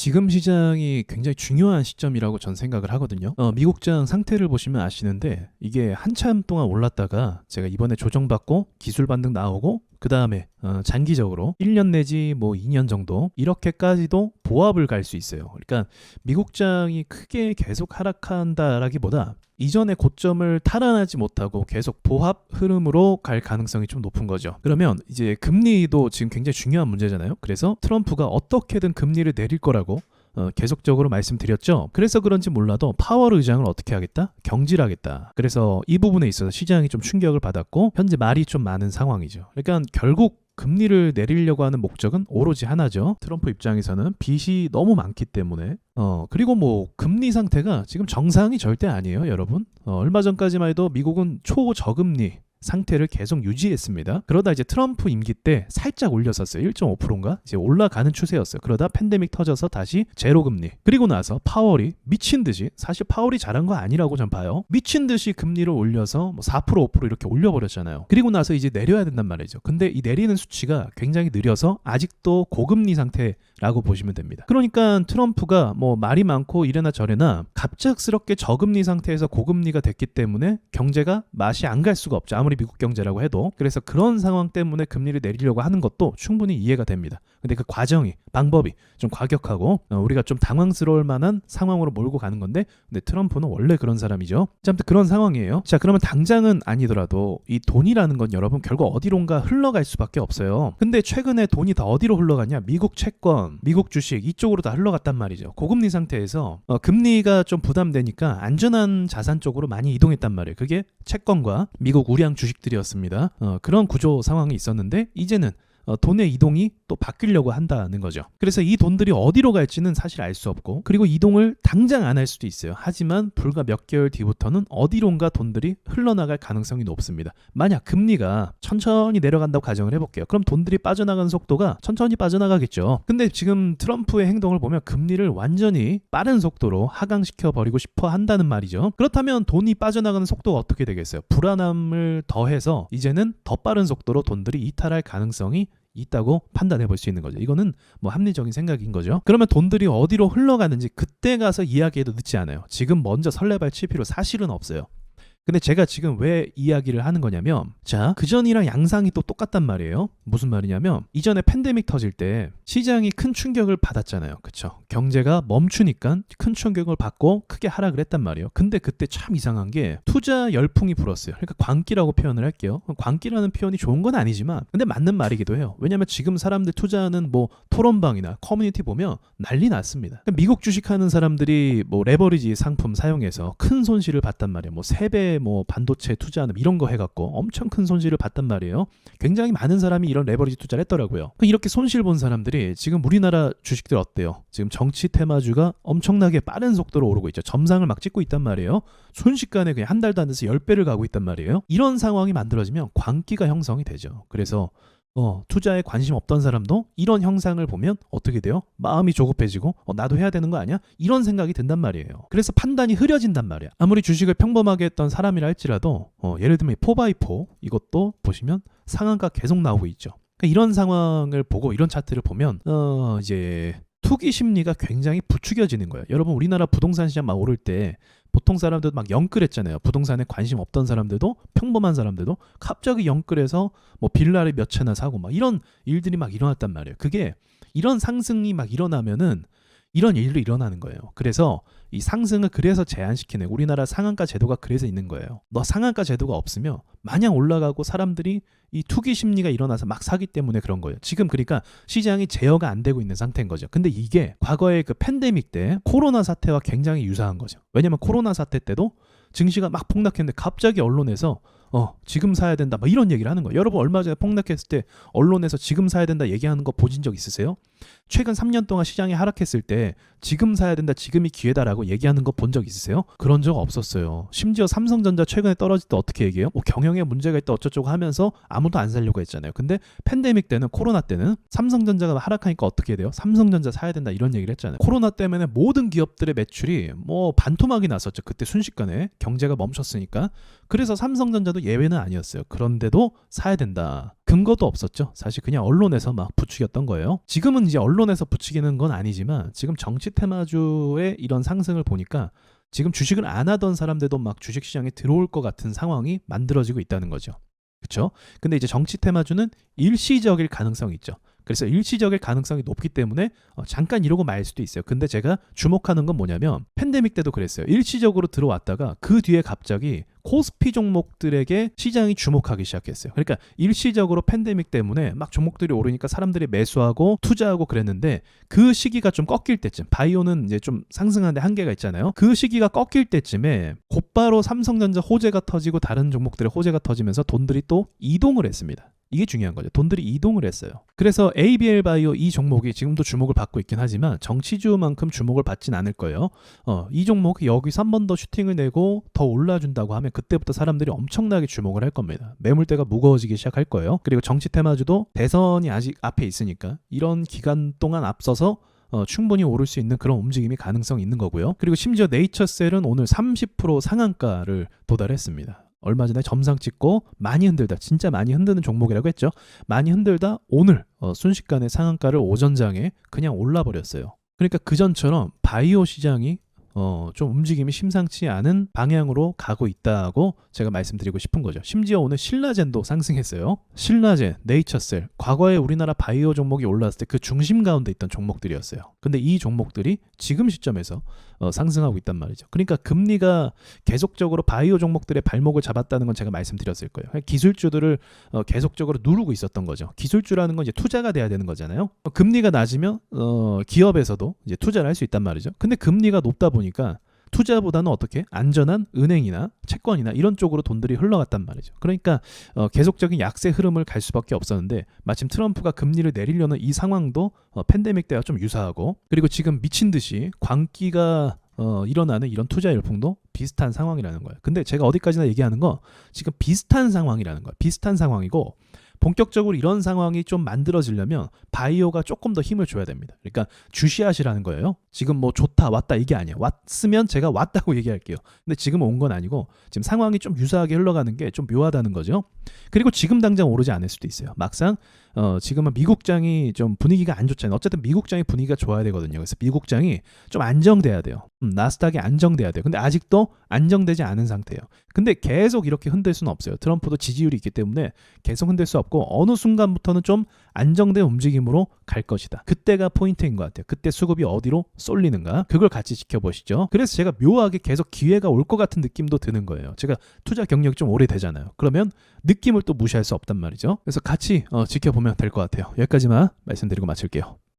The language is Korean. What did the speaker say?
지금 시장이 굉장히 중요한 시점이라고 전 생각을 하거든요. 어, 미국장 상태를 보시면 아시는데 이게 한참 동안 올랐다가 제가 이번에 조정받고 기술 반등 나오고 그 다음에 어, 장기적으로 1년 내지 뭐 2년 정도 이렇게까지도 보합을 갈 수 있어요. 그러니까 미국장이 크게 계속 하락한다라기보다 이전의 고점을 탈환하지 못하고 계속 보합 흐름으로 갈 가능성이 좀 높은 거죠. 그러면 이제 금리도 지금 굉장히 중요한 문제잖아요. 그래서 트럼프가 어떻게든 금리를 내릴 거라고 어, 계속적으로 말씀드렸죠. 그래서 그런지 몰라도 파월 의장을 어떻게 하겠다? 경질하겠다. 그래서 이 부분에 있어서 시장이 좀 충격을 받았고 현재 말이 좀 많은 상황이죠. 그러니까 결국 금리를 내리려고 하는 목적은 오로지 하나죠. 트럼프 입장에서는 빚이 너무 많기 때문에 어 그리고 뭐 금리 상태가 지금 정상이 절대 아니에요, 여러분. 어, 얼마 전까지만 해도 미국은 초저금리 상태를 계속 유지했습니다. 그러다 이제 트럼프 임기 때 살짝 올렸었어요. 1.5%인가? 이제 올라가는 추세였어요. 그러다 팬데믹 터져서 다시 제로 금리. 그리고 나서 파월이 미친 듯이 사실 파월이 잘한 거 아니라고 전 봐요. 미친 듯이 금리를 올려서 뭐 4% 5% 이렇게 올려버렸잖아요. 그리고 나서 이제 내려야 된단 말이죠. 근데 이 내리는 수치가 굉장히 느려서 아직도 고금리 상태라고 보시면 됩니다. 그러니까 트럼프가 뭐 말이 많고 이래나 저래나 갑작스럽게 저금리 상태에서 고금리가 됐기 때문에 경제가 맛이 안 갈 수가 없죠. 아무 리 미국 경제라고 해도 그래서 그런 상황 때문에 금리를 내리려고 하는 것도 충분히 이해가 됩니다. 근데 그 과정이 방법이 좀 과격하고 어, 우리가 좀 당황스러울 만한 상황으로 몰고 가는 건데 근데 트럼프는 원래 그런 사람이죠. 자, 아무튼 그런 상황이에요. 자, 그러면 당장은 아니더라도 이 돈이라는 건 여러분 결국 어디론가 흘러갈 수밖에 없어요. 근데 최근에 돈이 다 어디로 흘러가냐? 미국 채권, 미국 주식 이쪽으로 다 흘러갔단 말이죠. 고금리 상태에서 어, 금리가 좀 부담되니까 안전한 자산 쪽으로 많이 이동했단 말이에요. 그게 채권과 미국 우량 주식들이었습니다. 어, 그런 구조 상황이 있었는데 이제는 어, 돈의 이동이 또 바뀌려고 한다는 거죠. 그래서 이 돈들이 어디로 갈지는 사실 알 수 없고 그리고 이동을 당장 안 할 수도 있어요. 하지만 불과 몇 개월 뒤부터는 어디론가 돈들이 흘러나갈 가능성이 높습니다. 만약 금리가 천천히 내려간다고 가정을 해볼게요. 그럼 돈들이 빠져나가는 속도가 천천히 빠져나가겠죠. 근데 지금 트럼프의 행동을 보면 금리를 완전히 빠른 속도로 하강시켜 버리고 싶어 한다는 말이죠. 그렇다면 돈이 빠져나가는 속도가 어떻게 되겠어요? 불안함을 더해서 이제는 더 빠른 속도로 돈들이 이탈할 가능성이 있다고 판단해 볼 수 있는 거죠. 이거는 뭐 합리적인 생각인 거죠. 그러면 돈들이 어디로 흘러가는지 그때 가서 이야기해도 늦지 않아요. 지금 먼저 설레발 칠 필요 사실은 없어요. 근데 제가 지금 왜 이야기를 하는 거냐면 자 그전이랑 양상이 또 똑같단 말이에요 무슨 말이냐면 이전에 팬데믹 터질 때 시장이 큰 충격을 받았잖아요 그쵸 경제가 멈추니까 큰 충격을 받고 크게 하락을 했단 말이에요 근데 그때 참 이상한 게 투자 열풍이 불었어요 그러니까 광기라고 표현을 할게요 광기라는 표현이 좋은 건 아니지만 근데 맞는 말이기도 해요 왜냐면 지금 사람들 투자하는 뭐 토론방이나 커뮤니티 보면 난리 났습니다 그러니까 미국 주식하는 사람들이 뭐 레버리지 상품 사용해서 큰 손실을 봤단 말이에요 뭐 3배 뭐 반도체 투자하는 이런 거 해갖고 엄청 큰 손실을 봤단 말이에요. 굉장히 많은 사람이 이런 레버리지 투자를 했더라고요. 이렇게 손실 본 사람들이 지금 우리나라 주식들 어때요? 지금 정치 테마주가 엄청나게 빠른 속도로 오르고 있죠. 점상을 막 찍고 있단 말이에요. 순식간에 그냥 한 달도 안 돼서 10배를 가고 있단 말이에요. 이런 상황이 만들어지면 광기가 형성이 되죠. 그래서 어, 투자에 관심 없던 사람도 이런 형상을 보면 어떻게 돼요? 마음이 조급해지고 어, 나도 해야 되는 거 아니야? 이런 생각이 든단 말이에요. 그래서 판단이 흐려진단 말이야. 아무리 주식을 평범하게 했던 사람이라 할지라도 어, 예를 들면 4x4 이것도 보시면 상한가 계속 나오고 있죠. 그러니까 이런 상황을 보고 이런 차트를 보면 어, 이제 투기 심리가 굉장히 부추겨지는 거예요. 여러분 우리나라 부동산 시장 막 오를 때 보통 사람들도 막 영끌했잖아요. 부동산에 관심 없던 사람들도 평범한 사람들도 갑자기 영끌해서 뭐 빌라를 몇 채나 사고 막 이런 일들이 막 일어났단 말이에요. 그게 이런 상승이 막 일어나면은 이런 일도 일어나는 거예요. 그래서 이 상승을 그래서 제한시키는 우리나라 상한가 제도가 그래서 있는 거예요. 너 상한가 제도가 없으면 마냥 올라가고 사람들이 이 투기 심리가 일어나서 막 사기 때문에 그런 거예요. 지금 그러니까 시장이 제어가 안 되고 있는 상태인 거죠. 근데 이게 과거의 그 팬데믹 때 코로나 사태와 굉장히 유사한 거죠. 왜냐면 코로나 사태 때도 증시가 막 폭락했는데 갑자기 언론에서 어 지금 사야 된다 막 이런 얘기를 하는 거예요. 여러분 얼마 전에 폭락했을 때 언론에서 지금 사야 된다 얘기하는 거 보신 적 있으세요? 최근 3년 동안 시장이 하락했을 때 지금 사야 된다 지금이 기회다라고 얘기하는 거 본 적 있으세요? 그런 적 없었어요. 심지어 삼성전자 최근에 떨어질 때 어떻게 얘기해요? 뭐 경영에 문제가 있다 어쩌고저쩌고 하면서 아무도 안 살려고 했잖아요. 근데 팬데믹 때는 코로나 때는 삼성전자가 하락하니까 어떻게 돼요? 삼성전자 사야 된다 이런 얘기를 했잖아요. 코로나 때문에 모든 기업들의 매출이 뭐 반토막이 났었죠. 그때 순식간에 경제가 멈췄으니까 그래서 삼성전자도 예외는 아니었어요. 그런데도 사야 된다. 근거도 없었죠. 사실 그냥 언론에서 막 부추겼던 거예요. 지금은 이제 언론에서 부추기는 건 아니지만 지금 정치 테마주의 이런 상승을 보니까 지금 주식을 안 하던 사람들도 막 주식 시장에 들어올 것 같은 상황이 만들어지고 있다는 거죠. 그렇죠? 근데 이제 정치 테마주는 일시적일 가능성이 있죠. 그래서 일시적일 가능성이 높기 때문에 어, 잠깐 이러고 말 수도 있어요. 근데 제가 주목하는 건 뭐냐면 팬데믹 때도 그랬어요. 일시적으로 들어왔다가 그 뒤에 갑자기 코스피 종목들에게 시장이 주목하기 시작했어요. 그러니까 일시적으로 팬데믹 때문에 막 종목들이 오르니까 사람들이 매수하고 투자하고 그랬는데 그 시기가 좀 꺾일 때쯤 바이오는 이제 좀 상승하는데 한계가 있잖아요. 그 시기가 꺾일 때쯤에 곧바로 삼성전자 호재가 터지고 다른 종목들의 호재가 터지면서 돈들이 또 이동을 했습니다. 이게 중요한 거죠. 돈들이 이동을 했어요. 그래서 ABL 바이오 이 종목이 지금도 주목을 받고 있긴 하지만 정치주만큼 주목을 받진 않을 거예요. 어, 이 종목이 여기서 한 번 더 슈팅을 내고 더 올라준다고 하면 그때부터 사람들이 엄청나게 주목을 할 겁니다. 매물대가 무거워지기 시작할 거예요. 그리고 정치 테마주도 대선이 아직 앞에 있으니까 이런 기간 동안 앞서서 어, 충분히 오를 수 있는 그런 움직임이 가능성이 있는 거고요. 그리고 심지어 네이처셀은 오늘 30% 상한가를 도달했습니다. 얼마 전에 점상 찍고 많이 흔들다 진짜 많이 흔드는 종목이라고 했죠. 많이 흔들다 오늘 어, 순식간에 상한가를 오전장에 그냥 올라버렸어요. 그러니까 그전처럼 바이오 시장이 어, 좀 움직임이 심상치 않은 방향으로 가고 있다고 제가 말씀드리고 싶은 거죠. 심지어 오늘 신라젠도 상승했어요. 신라젠, 네이처셀, 과거에 우리나라 바이오 종목이 올랐을 때 그 중심 가운데 있던 종목들이었어요. 근데 이 종목들이 지금 시점에서 어, 상승하고 있단 말이죠. 그러니까 금리가 계속적으로 바이오 종목들의 발목을 잡았다는 건 제가 말씀드렸을 거예요. 기술주들을 어, 계속적으로 누르고 있었던 거죠. 기술주라는 건 이제 투자가 돼야 되는 거잖아요. 어, 금리가 낮으면 어, 기업에서도 이제 투자를 할 수 있단 말이죠. 근데 금리가 높다 보니 까 투자보다는 어떻게 안전한 은행이나 채권이나 이런 쪽으로 돈들이 흘러갔단 말이죠. 그러니까 어, 계속적인 약세 흐름을 갈 수밖에 없었는데 마침 트럼프가 금리를 내리려는 이 상황도 어, 팬데믹 때와 좀 유사하고 그리고 지금 미친 듯이 광기가 어, 일어나는 이런 투자 열풍도 비슷한 상황이라는 거예요. 근데 제가 어디까지나 얘기하는 거 지금 비슷한 상황이라는 거예요. 비슷한 상황이고 본격적으로 이런 상황이 좀 만들어지려면 바이오가 조금 더 힘을 줘야 됩니다. 그러니까 주시하시라는 거예요. 지금 뭐 좋다 왔다 이게 아니에요. 왔으면 제가 왔다고 얘기할게요. 근데 지금 온 건 아니고 지금 상황이 좀 유사하게 흘러가는 게 좀 묘하다는 거죠. 그리고 지금 당장 오르지 않을 수도 있어요. 막상 어, 지금은 미국장이 좀 분위기가 안 좋잖아요. 어쨌든 미국장이 분위기가 좋아야 되거든요. 그래서 미국장이 좀 안정돼야 돼요. 음, 나스닥이 안정돼야 돼요. 근데 아직도 안정되지 않은 상태예요. 근데 계속 이렇게 흔들 수는 없어요. 트럼프도 지지율이 있기 때문에 계속 흔들 수 없고 어느 순간부터는 좀 안정된 움직임으로 갈 것이다. 그때가 포인트인 것 같아요. 그때 수급이 어디로 쏠리는가 그걸 같이 지켜보시죠. 그래서 제가 묘하게 계속 기회가 올 것 같은 느낌도 드는 거예요. 제가 투자 경력이 좀 오래되잖아요. 그러면 느낌을 또 무시할 수 없단 말이죠. 그래서 같이 어, 지켜 보면 될 것 같아요. 여기까지만 말씀드리고 마칠게요.